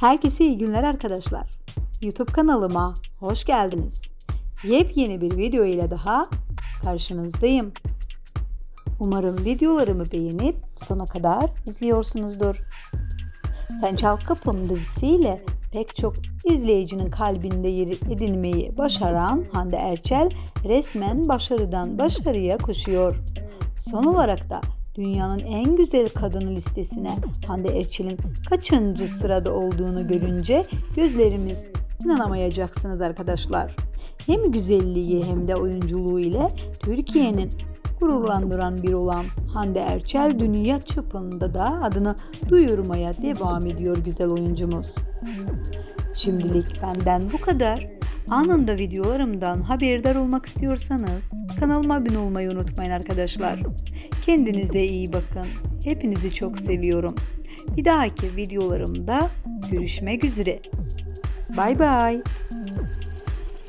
Herkese iyi günler arkadaşlar. YouTube kanalıma hoş geldiniz. Yepyeni bir video ile daha karşınızdayım. Umarım videolarımı beğenip sona kadar izliyorsunuzdur. Sen Çal Kapım dizisiyle pek çok izleyicinin kalbinde yer edinmeyi başaran Hande Erçel resmen başarıdan başarıya koşuyor. Son olarak da dünyanın en güzel kadını listesine Hande Erçel'in kaçıncı sırada olduğunu görünce gözlerimiz inanamayacaksınız arkadaşlar. Hem güzelliği hem de oyunculuğu ile Türkiye'nin gururlandıran bir olan Hande Erçel dünya çapında da adını duyurmaya devam ediyor güzel oyuncumuz. Şimdilik benden bu kadar. Anında videolarımdan haberdar olmak istiyorsanız kanalıma abone olmayı unutmayın arkadaşlar. Kendinize iyi bakın. Hepinizi çok seviyorum. Bir dahaki videolarımda görüşmek üzere. Bay bay.